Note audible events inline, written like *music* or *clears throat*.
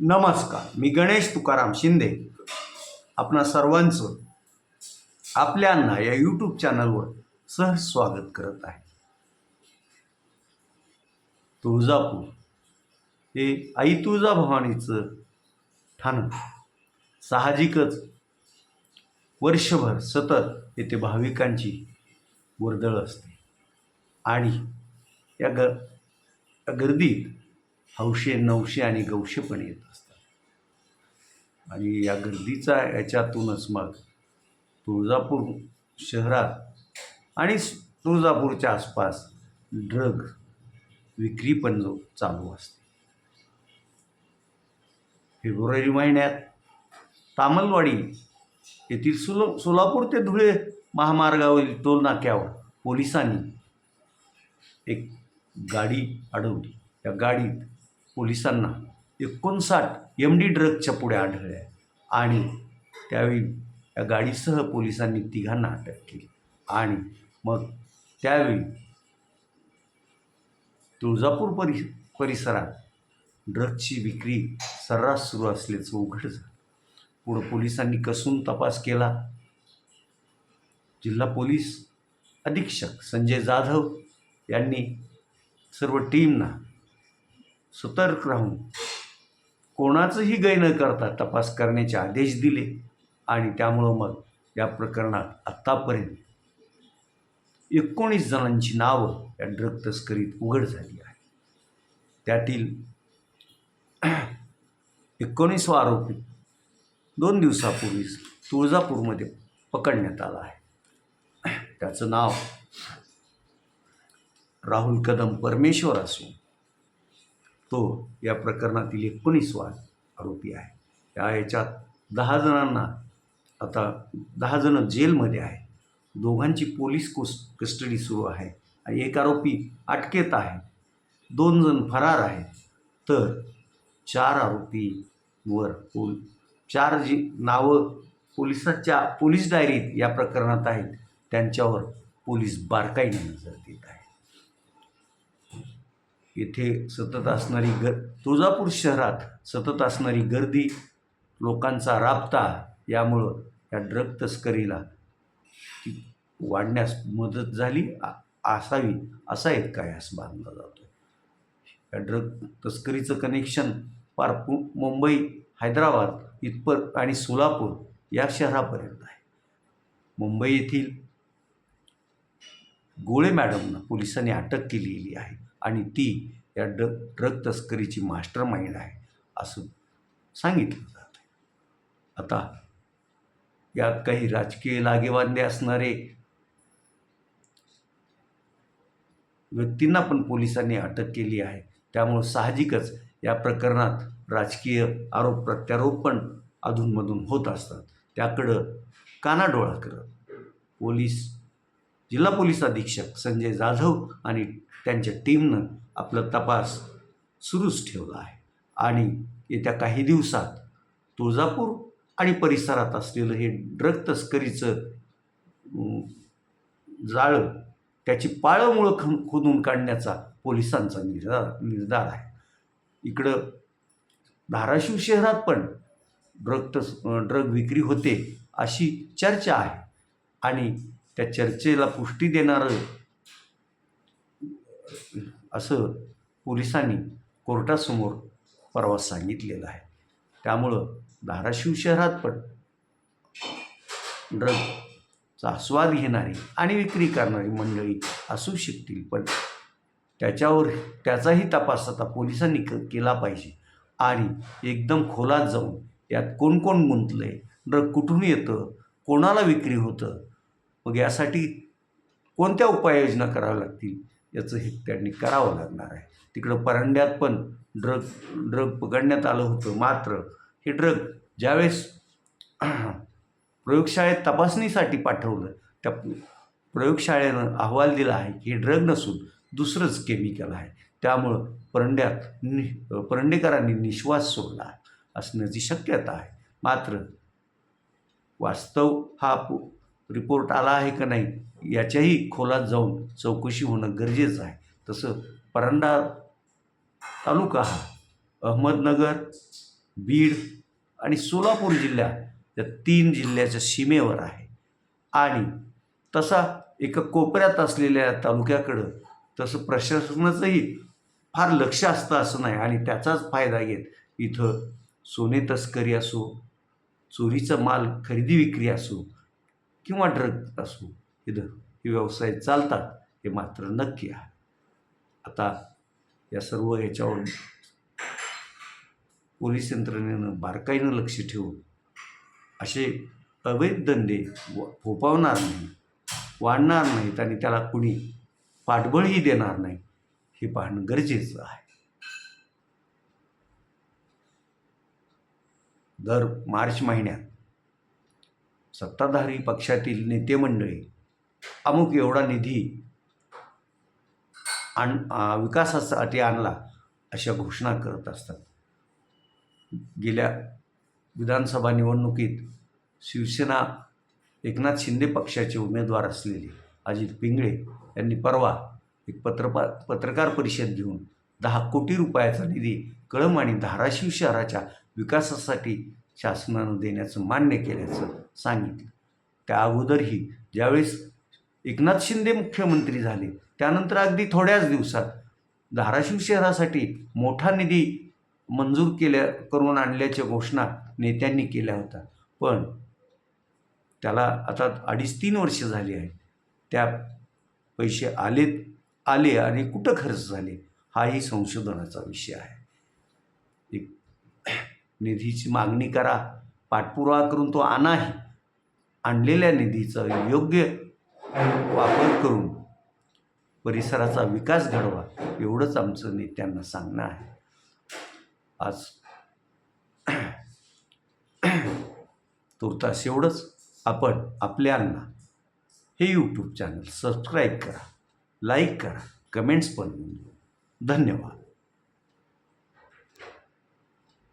नमस्कार मी गणेश तुकाराम शिंदे. आपणा सर्वांचं आपल्यांना या यूट्यूब चॅनलवर सहज स्वागत करत आहे. तुळजापूर हे आई तुळजाभवानीचं ठाणं साहजिकच वर्षभर सतत येथे भाविकांची वर्दळ असते. आणि या ग या गर्दीत हौशे नवशे आणि गवशे पण येत असतात. आणि या गर्दीचा याच्यातूनच मग तुळजापूर शहरात आणि तुळजापूरच्या आसपास ड्रग विक्री पण जो चालू असते. फेब्रुवारी महिन्यात तामलवाडी येथील सुल सोलापूर ते धुळे महामार्गावरील टोलनाक्यावर पोलिसांनी एक गाडी अडवली. त्या गाडीत पोलिसांना एकोणसाठ एम डी ड्रगच्या पुढे आढळल्या आणि त्यावेळी या गाडीसह पोलिसांनी तिघांना अटक केली. आणि मग त्यावेळी तुळजापूर परि परिसरात ड्रगची विक्री सर्रास सुरू असल्याचं उघड झालं. पुढं पोलिसांनी कसून तपास केला. जिल्हा पोलीस अधीक्षक संजय जाधव यांनी सर्व टीमना सतर्क राहून कोणाचंही गै न करता तपास करण्याचे आदेश दिले आणि त्यामुळं मग या प्रकरणात आत्तापर्यंत एकोणीस जणांची नावं या ड्रग तस्करीत उघड झाली आहे त्यातील एकोणीसवा आरोपी दोन दिवसापूर्वीच तुळजापूरमध्ये पकडण्यात आला आहे. त्याचं नाव राहुल कदम परमेश्वर असून तो या प्रकरणातील एकोणीसवा आरोपी आहे. या याच्यात दहा जणांना आता दहा जणं जेलमध्ये आहे दोघांची पोलीस कोस कस्टडी सुरू आहे. आणि एक आरोपी अटकेत आहे. दोन जण फरार आहेत. तर चार आरोपीवर पोल चार जी नावं पोलिसाच्या पोलीस डायरीत या प्रकरणात आहेत. त्यांच्यावर पोलीस बारकाईने नजर देत आहे येथे सतत असणारी ग तुळजापूर शहरात सतत असणारी गर्दी लोकांचा राबता यामुळं या ड्रग तस्करीला वाढण्यास मदत झाली असावी असा एक कयास बांधला जातो या ड्रग तस्करीचं कनेक्शन पार पु मुंबई हैदराबाद इथपर आणि सोलापूर या शहरापर्यंत आहे. मुंबई येथील गोळे मॅडमनं पोलिसांनी अटक केलेली आहे. आणि ती या ड ड्रग तस्करीची मास्टर माइंड आहे असं सांगितलं जातं आता यात काही राजकीय लागेबांधे असणारे व्यक्तींना पण पोलिसांनी अटक केली आहे. त्यामुळं साहजिकच या प्रकरणात राजकीय आरोप प्रत्यारोप पण अधूनमधून होत असतात. त्याकडं कानाडोळा करत पोलीस जिल्हा पोलीस अधीक्षक संजय जाधव आणि त्यांच्या टीमनं आपला तपास सुरूच ठेवला आहे. आणि येत्या काही दिवसात तुळजापूर आणि परिसरात असलेलं हे ड्रग तस्करीचं जाळं त्याची पाळंमुळं खन खोदून काढण्याचा पोलिसांचा निर्धार निर्धार आहे. इकडं धाराशिव शहरात पण ड्रग तस ड्रग विक्री होते अशी चर्चा आहे. आणि त्या चर्चेला पुष्टी देणारं असं पोलिसांनी कोर्टासमोर परवा सांगितलेलं आहे. त्यामुळं धाराशिव शहरात पण ड्रगचा आस्वाद घेणारी आणि विक्री करणारी मंडळी असू शकतील पण त्याच्यावर त्याचाही तपास आता पोलिसांनी क केला पाहिजे. आणि एकदम खोलात जाऊन यात कोण कोण गुंतलं आहे ड्रग कुठून येतं कोणाला विक्री होतं मग यासाठी कोणत्या उपाययोजना कराव्या लागतील? याचं हे त्यांनी करावं लागणार आहे. तिकडं परांड्यात पण ड्रग ड्रग पकडण्यात आलं होतं मात्र हे ड्रग ज्यावेळेस *clears throat* प्रयोगशाळेत तपासणीसाठी पाठवलं त्या प्रयोगशाळेनं अहवाल दिला आहे की हे ड्रग नसून दुसरंच केमिकल आहे. त्यामुळं परंड्यात नि परंडेकरांनी निश्वास सोडला असण्याची शक्यता आहे. मात्र वास्तव हा रिपोर्ट आला आहे का नाही याच्याही खोलात जाऊन चौकशी होणं गरजेचं आहे. तसं परंडा तालुका हा अहमदनगर बीड आणि सोलापूर जिल्हा या तीन जिल्ह्याच्या सीमेवर आहे. आणि तसा एका कोपऱ्यात असलेल्या तालुक्याकडं तसं प्रशासनाचंही फार लक्ष असतं असं नाही आणि त्याचाच फायदा घेत इथं सोने तस्करी असो चोरीचा माल खरेदी विक्री असो किंवा ड्रग असो इथं हे व्यवसाय चालतात हे मात्र नक्की आहे. आता या सर्व ह्याच्यावर पोलीस यंत्रणेनं बारकाईनं लक्ष ठेवून असे अवैध धंदे व- फोपावणार नाही वाढणार नाहीत आणि त्याला कुणी पाठबळही देणार नाही हे पाहणं गरजेचं आहे. दर मार्च महिन्यात सत्ताधारी पक्षातील नेते मंडळी अमुक एवढा निधी आण विकासासाठी आणला अशा घोषणा करत असतात. गेल्या विधानसभा निवडणुकीत शिवसेना एकनाथ शिंदे पक्षाचे उमेदवार असलेले अजित पिंगळे यांनी परवा एक पत्रपा पत्रकार परिषद घेऊन दहा कोटी रुपयाचा निधी कळम आणि धाराशिव शहराच्या विकासासाठी शासनानं देण्याचं मान्य केल्याचं सांगितलं. त्या अगोदरही ज्यावेळेस एकनाथ शिंदे मुख्यमंत्री झाले त्यानंतर अगदी थोड्याच दिवसात धाराशिव शहरासाठी मोठा निधी मंजूर केल्या करून आणल्याच्या घोषणा नेत्यांनी केल्या होत्या. पण त्याला आता अडीच तीन वर्ष झाली आहे त्या पैसे आलेत आले आणि कुठं खर्च झाले हाही संशोधनाचा विषय आहे. निधीची मागणी करा पाठपुरावा करून तो आणाही. आणलेल्या निधीचा योग्य वापर करून परिसराचा विकास घडवा एवढंच आमचं नेत्यांना सांगणं आहे. आज तुर्तास एवढंच. आपण आपल्यांना हे यूट्यूब चॅनल सबस्क्राईब करा लाईक करा कमेंट्स पण धन्यवाद.